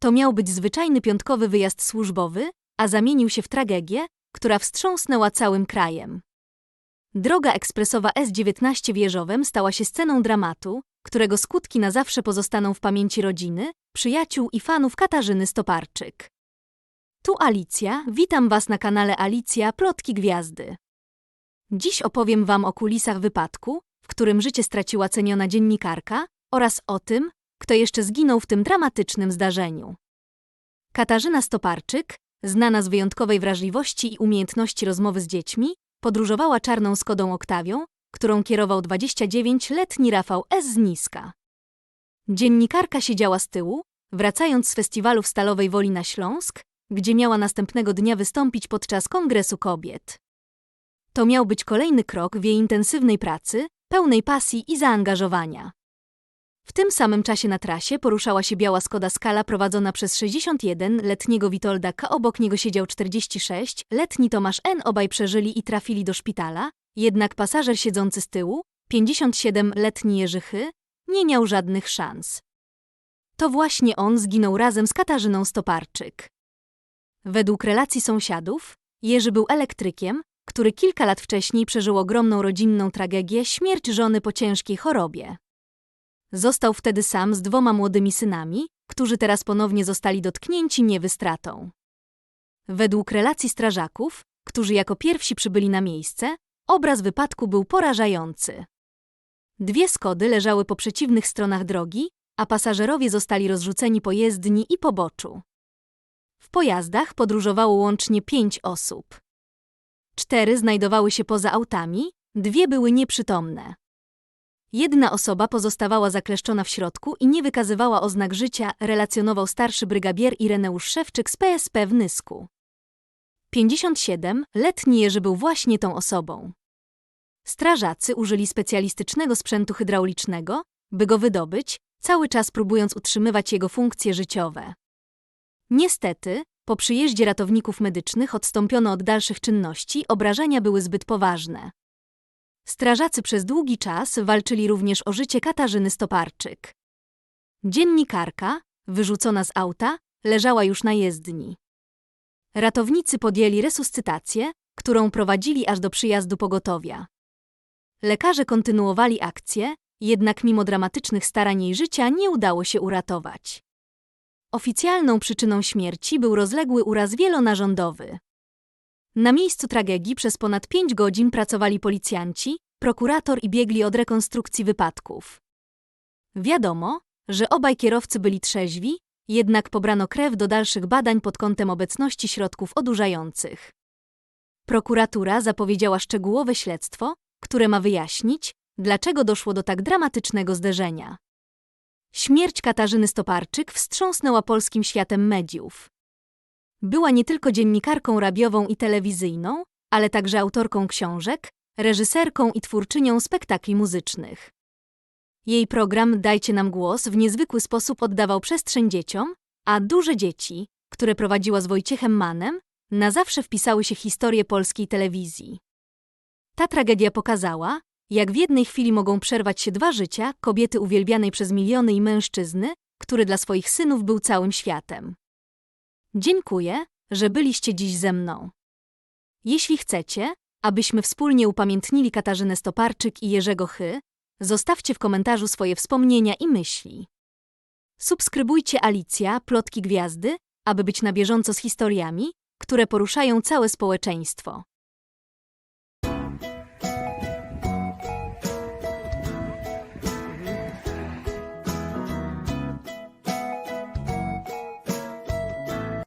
To miał być zwyczajny piątkowy wyjazd służbowy, a zamienił się w tragedię, która wstrząsnęła całym krajem. Droga ekspresowa S19 Wieżowem stała się sceną dramatu, którego skutki na zawsze pozostaną w pamięci rodziny, przyjaciół i fanów Katarzyny Stoparczyk. Tu Alicja, witam Was na kanale Alicja Plotki Gwiazdy. Dziś opowiem Wam o kulisach wypadku, w którym życie straciła ceniona dziennikarka, oraz o tym, kto jeszcze zginął w tym dramatycznym zdarzeniu. Katarzyna Stoparczyk, znana z wyjątkowej wrażliwości i umiejętności rozmowy z dziećmi, podróżowała czarną Skodą Oktawią, którą kierował 29-letni Rafał S. z Niska. Dziennikarka siedziała z tyłu, wracając z festiwalu w Stalowej Woli na Śląsk, gdzie miała następnego dnia wystąpić podczas Kongresu Kobiet. To miał być kolejny krok w jej intensywnej pracy, pełnej pasji i zaangażowania. W tym samym czasie na trasie poruszała się biała Skoda Skala prowadzona przez 61-letniego Witolda K. Obok niego siedział 46-letni Tomasz N. Obaj przeżyli i trafili do szpitala, jednak pasażer siedzący z tyłu, 57-letni Jerzy Chy, nie miał żadnych szans. To właśnie on zginął razem z Katarzyną Stoparczyk. Według relacji sąsiadów, Jerzy był elektrykiem, który kilka lat wcześniej przeżył ogromną rodzinną tragedię śmierć żony po ciężkiej chorobie. Został wtedy sam z dwoma młodymi synami, którzy teraz ponownie zostali dotknięci niewystratą. Według relacji strażaków, którzy jako pierwsi przybyli na miejsce, obraz wypadku był porażający. Dwie skody leżały po przeciwnych stronach drogi, a pasażerowie zostali rozrzuceni po jezdni i poboczu. W pojazdach podróżowało łącznie pięć osób. Cztery znajdowały się poza autami, dwie były nieprzytomne. Jedna osoba pozostawała zakleszczona w środku i nie wykazywała oznak życia, relacjonował starszy brygadier Ireneusz Szewczyk z PSP w Nysku. 57-letni Jerzy był właśnie tą osobą. Strażacy użyli specjalistycznego sprzętu hydraulicznego, by go wydobyć, cały czas próbując utrzymywać jego funkcje życiowe. Niestety, po przyjeździe ratowników medycznych odstąpiono od dalszych czynności, obrażenia były zbyt poważne. Strażacy przez długi czas walczyli również o życie Katarzyny Stoparczyk. Dziennikarka, wyrzucona z auta, leżała już na jezdni. Ratownicy podjęli resuscytację, którą prowadzili aż do przyjazdu pogotowia. Lekarze kontynuowali akcję, jednak mimo dramatycznych starań jej życia nie udało się uratować. Oficjalną przyczyną śmierci był rozległy uraz wielonarządowy. Na miejscu tragedii przez ponad pięć godzin pracowali policjanci, prokurator i biegli od rekonstrukcji wypadków. Wiadomo, że obaj kierowcy byli trzeźwi, jednak pobrano krew do dalszych badań pod kątem obecności środków odurzających. Prokuratura zapowiedziała szczegółowe śledztwo, które ma wyjaśnić, dlaczego doszło do tak dramatycznego zderzenia. Śmierć Katarzyny Stoparczyk wstrząsnęła polskim światem mediów. Była nie tylko dziennikarką radiową i telewizyjną, ale także autorką książek, reżyserką i twórczynią spektakli muzycznych. Jej program Dajcie nam głos w niezwykły sposób oddawał przestrzeń dzieciom, a duże dzieci, które prowadziła z Wojciechem Manem, na zawsze wpisały się w historię polskiej telewizji. Ta tragedia pokazała, jak w jednej chwili mogą przerwać się dwa życia kobiety uwielbianej przez miliony i mężczyzny, który dla swoich synów był całym światem. Dziękuję, że byliście dziś ze mną. Jeśli chcecie, abyśmy wspólnie upamiętnili Katarzynę Stoparczyk i Jerzego Chy, zostawcie w komentarzu swoje wspomnienia i myśli. Subskrybujcie Alicja, Plotki Gwiazdy, aby być na bieżąco z historiami, które poruszają całe społeczeństwo.